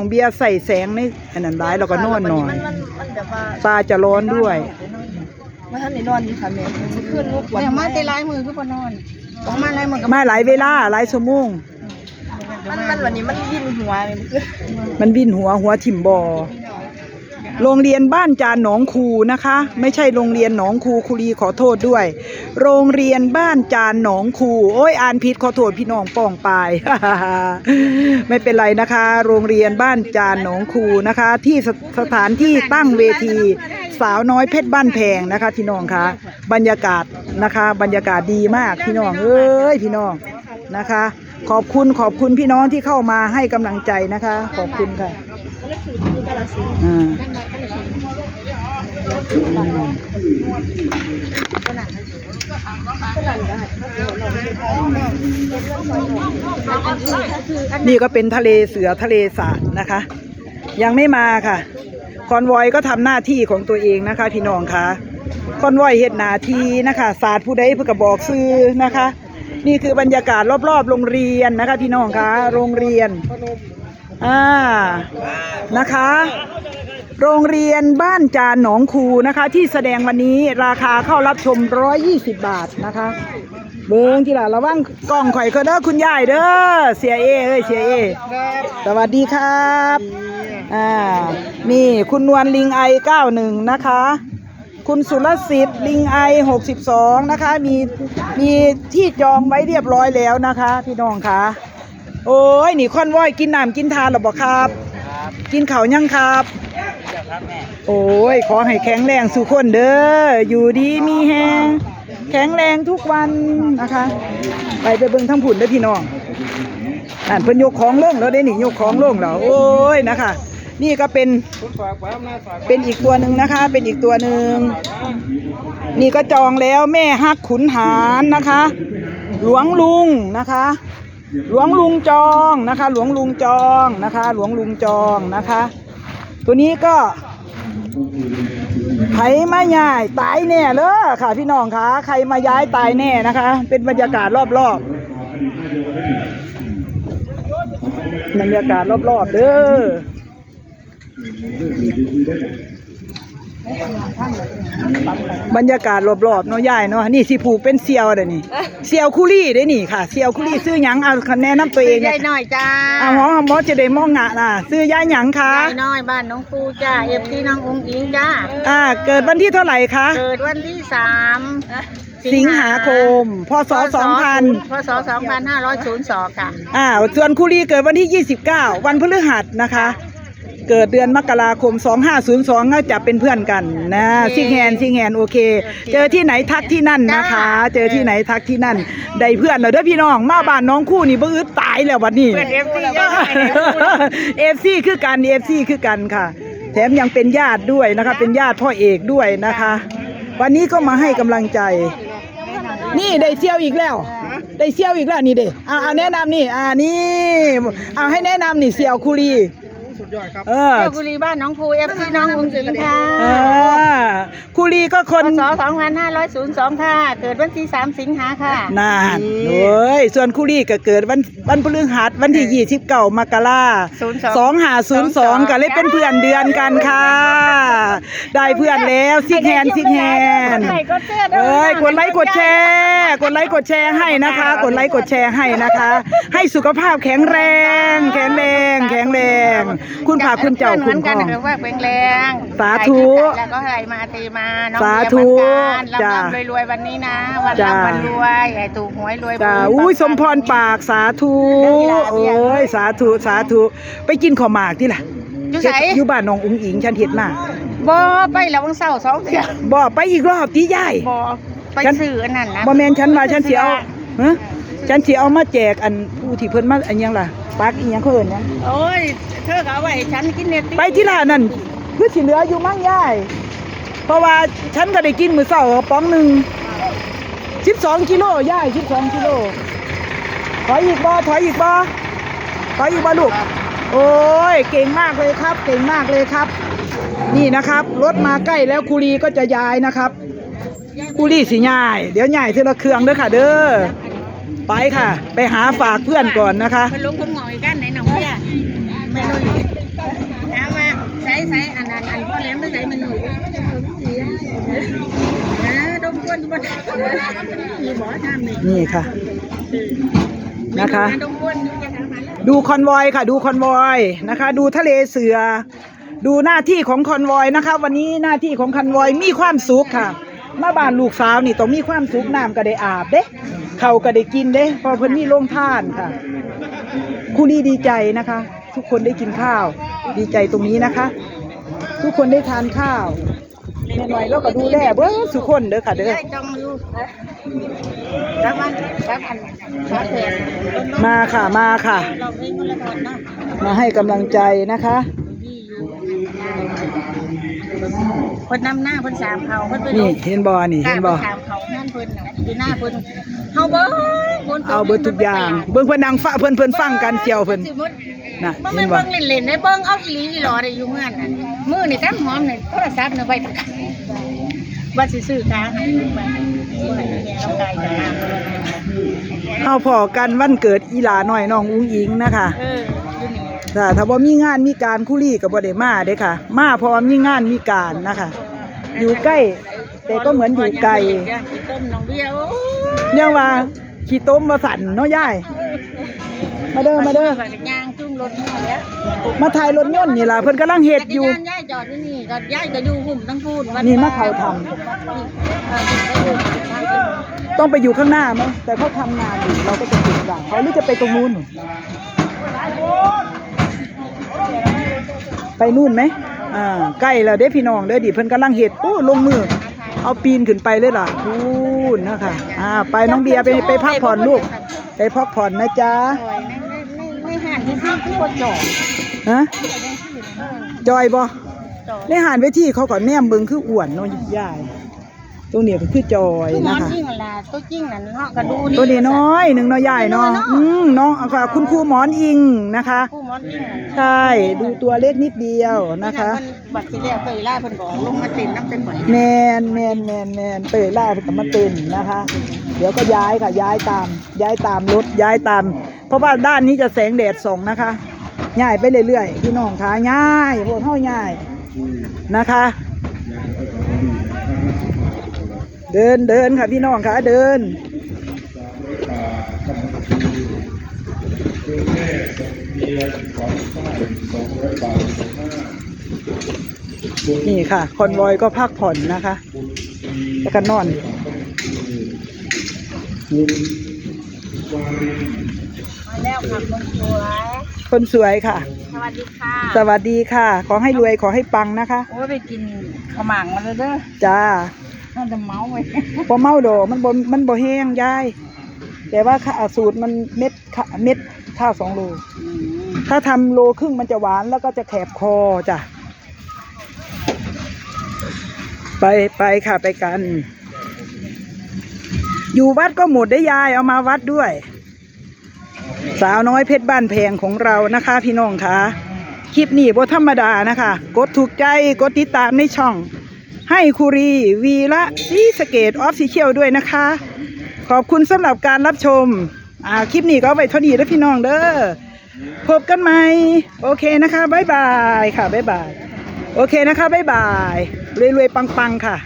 ของเบียร์ใส่แสงในอันนั้นร้ายแล้วก็นอนหน่อย มันมันมันแบบว่าตาจะร้อนด้วย มาท่านได้นอนอยู่ค่ะแม่สิขึ้นลูกวันเนี่ยมาแต่ลายมือคือบ่นอนออกมาลายมือกับมาหลายเวลาหลายชั่วโมง มันมันวันนี้มันยินหัวเลยมันคือมันวินหัวหัวถิ่มบอ โรงเรียนบ้านจานหนองคูนะคะ ไม่ใช่โรงเรียนหนองคูคุรีขอโทษด้วย โรงเรียนบ้านจานหนองคูโอ้ยอ่านผิดขอโทษพี่น้องป้องปาย ไม่เป็นไรนะคะ โรงเรียนบ้านจานหนองคูนะคะ ที่สสถานที่ตั้งเวทีสาวน้อยเพชรบ้านแพงนะคะพี่น้องคะบรรยากาศนะคะ บรรยากาศดีมากพี่น้องเอ้ยพี่น้องนะคะ ขอบคุณขอบคุณพี่น้องที่เข้ามาให้กำลังใจนะคะ ขอบคุณค่ะ อ่านี่ก็เป็นทะเลเสือทะเลสาบนะคะ ยังไม่มาค่ะ คอนวอยก็ทำหน้าที่ของตัวเองนะคะ พี่น้องคะคอนวอยเฮ็ดหนาทีนะคะ ศาสตร์ผู้ใดเพื่อกบอกซื้อนะคะ นี่คือบรรยากาศรอบๆ โรงเรียนนะคะ พี่น้องคะโรงเรียน อ่านะคะ โรงเรียนบ้านจานหนองคูนะคะ ที่แสดงวันนี้ราคาเข้ารับชม 120 บาทนะคะเบิ้งที่ละระวังกล้องข่อยก็เด้อคุณยายเด้อเสียเอเอ้ยเสียเอสวัสดีครับอ่านี่คุณนวลลิงไอ91นะคะ คุณสุรสิทธิ์ลิงไอ62นะคะ มีมีที่จองไว้เรียบร้อยแล้วนะคะ พี่น้องคะ โอ้ยนี่คอนวอยกินน้ำกินทานหรอบ่ครับ กินข้าวยังครับ โอ้ยขอให้แข็งแรงสุขคนเด้ออยู่ดีมีแฮงแข็งแรงทุกวันนะคะ ไปไปเบิ่งทั้งผุนเด้อพี่น้องอ่านเพิ่นยกของลงแล้วได้นี่ยกของลงแล้วโอ้ยนะคะ นี่ก็เป็นเป็นอีกตัวหนึ่งนะคะ เป็นอีกตัวหนึ่งนี่ก็จองแล้วแม่ฮักขุนหารนะคะ หลวงลุงนะคะ หลวงลุงจองนะคะ หลวงลุงจองนะคะ หลวงลุงจองนะคะ ตัวนี้ก็ใครมาย้ายตายแน่เลยค่ะ พี่น้องคะใครมาย้ายตายแน่นะคะ เป็นบรรยากาศรอบๆบรรยากาศรอบๆเด้อ บรรยากาศรอบๆเนาะยายเนาะนี่สิผูกเป็นเซียวเด้อนี่เซียวคุรี่เด้อนี่ค่ะเซียวคุรี่ซื้อหยังเอาคะแนนนำตัวเองใหญ่เนี่ยหน่อยจ้าอ่าหมอหมอจะได้มองหน้าน่ะซื้อยายหยังคะใหญ่น้อยบ้านน้องปูจ้าเอฟซีน้ององค์อิงจ้าอ่าเกิดวันที่เท่าไหร่คะเกิดวันที่สามสิงหาคม พศสองพันพศสองพันห้าร้อยศูนย์สองค่ะ อ่าส่วนคุรีเกิดวันที่ 29 วันพฤหัสนะคะ เกิดเดือนมกราคม 2502 ก็จะเป็นเพื่อนกันนะซิงแฮนซิงแฮนโอเค เจอที่ไหนทักที่นั่นนะคะ เจอที่ไหนทักที่นั่น ได้เพื่อนแล้วเด้อพี่น้อง มาบ้านน้องคู่นี่บ่อึดตายแล้ววันนี้เพื่อน FC เยอะหน่อยเนี่ยเอฟซีคือกันเอฟซีคือกันค่ะ แถมยังเป็นญาติด้วยนะคะ เป็นญาติพ่อเอกด้วยนะคะ วันนี้ก็มาให้กำลังใจ นี่ได้เที่ยวอีกแล้วได้เที่ยวอีกแล้วนี่เด้อ่าเอาแนะนำนี่ อ่านี่ เอาให้แนะนำนี่เสี่ยวคุรี เออเที่ยวบุรีบ้านน้องปูเอฟซีน้ององค์อิงค่ะเออคุรีก็คพนศสองพันห้าร้อยศูนย์สองค่ะ เกิดวันที่สามสิงหาค่ะ นานโอ้ยส่วนคุรีก็เกิดวันวันพฤหัสวันที่ยี่สิบเก้ามกรา02 สองหาศูนย์สองก็เลยเป็นเพื่อนเดือนกันค่ะ ได้เพื่อนแล้วซิกแฮนซิกแฮนกดไลค์กดแชร์ด้วเอ้ยกดไลค์กดแชร์ กดไลค์กดแชร์ให้นะคะ กดไลค์กดแชร์ให้นะคะ ให้สุขภาพแข็งแรง แข็งแรง แข็งแรงคุณพาคุณเจ้าคุณกัพ่นอหรือว่าแข็งแรงสาธุแล้วก็ให้มาเตมาน้องสาเบียร์ธุเหมือนกันจ้ะร่ำๆรวยๆวันนี้นะ วันจ้ะร่ำวันรวยให้ถูกหวยรวยจ้าบุญอุ้ยสมพรปากสาธุโอ้ยสาธุสาธุไปกินข้าวหมากที่ล่ะอยู่ไสอยู่บ้านน้องอุ้งอิงฉันเห็นมาบ่ไปแล้ววังเสาร์สองเทื่อบ่ไปอีกรอบที่ยายบ่ไปฉันซื้ออันนั้นนะบ่แม่นฉันว่าฉันสิเอาฮะ ฉันสิเอามาแจกอันผู้ที่เพิ่นมาอันหยังล่ะปักอีหยังเขาเอิ้นหยังโอ้ย เธอก็เอาไว้ให้ฉันกินเน็ตไปที่ร้านนั่นคือสิเหลืออยู่มั่งยาย เพราะว่าฉันก็ได้กินมื้อเช้ากระป๋องหนึง12กิโลยาย12กิโลถอยอีกบ่ถอยอีกบ่ถอยอีกบ่ลูก โอ้ย เก่งมากเลยครับ เก่งมากเลยครับ นี่นะครับรถมาใกล้แล้วคุรีก็จะย้ายนะครับคุรีสิย้าย เดี๋ยวย้ายทีละเครื่องเด้อค่ะเด้อ ไปค่ะ ไปหาฝากเพื่อนก่อนนะคะไปลงคนหงอยกันไหนหนองเบี้ยไม่รู้แหลมไปไหนมันหนูนะดมควนบ่มีหมอทำนี่นี่ค่ะนะคะดมควนอยู่ยังหามันดูคอนวอยค่ะ ดูคอนวอยนะคะ ดูทะเลเสือ ดูหน้าที่ของคอนวอยนะคะ วันนี้หน้าที่ของคอนวอยมีความสุขค่ะ มาบ้านลูกสาวนี่ต้องมีความสุขน้ำก็ได้อาบเด้เขาก็ได้กินเด้เพอเพิ่นมีโรงทานค่ะคู่นี้ดีใจนะคะ ทุกคนได้กินข้าว ดีใจตรงนี้นะคะ ทุกคนได้ทานข้าวแม่หน่อยแล้วก็ดูแลเบิ้ทุกคนเด้อค่ะเด้อมาค่ะมาค่ะเราเองคนละคนเนาะมาให้กำลังใจนะคะ พี่อยู่คนนำหน้าคนสามเขาเพิ่นไปนี่เห็นบอนี่เห็นบอสามเขานั่นเพิ่นน่ะอยู่หน้าเพิ่นเฮาเบิ่งพิ่นเอาเบิดทุกอย่าง เบิ่งเพิ่นนั่งฟ้าเพิ่นเพิ่นฟังกันเสี่ยวเพิ่นสิหมดน่ะบ่เห็แม่นนบ่เบิ่งเล่นๆได้เบิ่งเอาอีหลีอีหลอได้อยู่เฮือนน่ะมือนี่แต้มหอมนี่โทรศัพท์นี่ไว้ตะกันว่าสิซื้อกาให้ไปบ่ให้แม่ต้องกายจะมาเฮาพอกันวันเกิดอีหลาน้อยน้องอุ้งอิงนะคะ เอออยู่นี่ ถ้าถ้าบ่มีงานมีการคุรี่ก็บ่ได้มาเด้ค่ะ มาเพราะว่ามีงานมีการนะคะ อยู่ใกล้ แต่ก็เหมือนอยู่ไกลต้มน้องเบี้ยวยังว่าขี้ต้มมาสั่นเนาะยายมาเด้อมาเด้อย่างจุ่มรถมาแล้วมาถ่ายรถยนต์นี่ล่ะเพิ่นกำลังเฮ็ดอยู่จักรยานยายจอดที่นี่ก็ยายก็อยู่หุ่มทั้งพูดนี่มาเข้าทำเออไปอยู่ทางอื่นต้องไปอยู่ข้างหน้ามั้ยแต่เขาทำงานอยู่เราก็จะติดหลังเขาหรือจะไปตรงนู้น ไปนู่นไหมอ่าใกล้แล้วเด้พี่น้องเด้อดิเพิ่นกำลังเฮ็ดโอ้ลงมือ เอาปีนขึ้นไปเลยล่ะพูนนะคะอ่าไปน้องเบียร์ไปไปพักผ่อนลูก ไปพักผ่อนนะจ๊ะโอ้ยในในในในห้างที่อคือคนจอดฮะจอยบ่จอดในหานเวทีเขาก็แนมเบิงคืออ้วนเนาะยาย ตรงนี้ก็คือจอยคือหมอนะนคะ จริงล่ะตัวจริงน่ะเนาะก็ดูตัวนี้น้อยหนึ่งเนาะยายเนาะอืมน้องค่ะคุณครูหมอนอิงนะคะ ผู้หมอนจริงน่ะใช่ดูตัวเล็กนิดเดียวนะคะ เพิ่บัตรที่แล้วเคยล่าเพิ่นบอกลงมาติดน้ำเต็มบ่อยแมนแมนแมนแมนเตยล่าเพิ่นก็มาเต้นนะคะ เดี๋ยวก็ย้ายค่ะย้ายตาม ย้ายตามรถย้ายตาม เพราะว่าด้านนี้จะแสงแดดส่องนะคะย้ายไปเรื่อยๆพี่น้องคะย้ายพวกเฮาย้ายนะคะ เดินเดินค่ะพี่น้องคะเดินนี่ค่ะ คอนวอยก็พักผ่อนนะคะ แล้วก็นอนมาแล้วค่ะคนสวย คนสวยค่ะ สวัสดีค่ะ สวัสดีค่ะ ขอให้รวยขอให้ปังนะคะ โอ้ยไปกินขาวหมางมาเลยเด้อจ้า น่าจะเมาไว้บ่เมาดอกมันบ่มันบ่แห้งยาย แต่ว่าค่าสูตรมันเม็ดข้าเม็ดข้าวสองโล ถ้าทำโลครึ่งมันจะหวานแล้วก็จะแขบคอจ้ะ ไปไปค่ะไปกัน อยู่วัดก็หมดได้ยายเอามาวัดด้วย สาวน้อยเพชรบ้านแพงของเรานะคะ พี่น้องคะคลิปนี้บ่ธรรมดานะคะ กดถูกใจ กดติดตามในช่อง ให้คุรีวีละซีสเกตออฟซีเชียลด้วยนะคะ ขอบคุณสำหรับการรับชม อ่าคลิปนี้ก็ไปเท่านี้แล้วพี่น้องเด้อพบกันใหม่โอเคนะคะบ๊ายบายค่ะบ๊ายบาย โอเคนะคะบ๊ายบายรวยๆปังๆค่ะ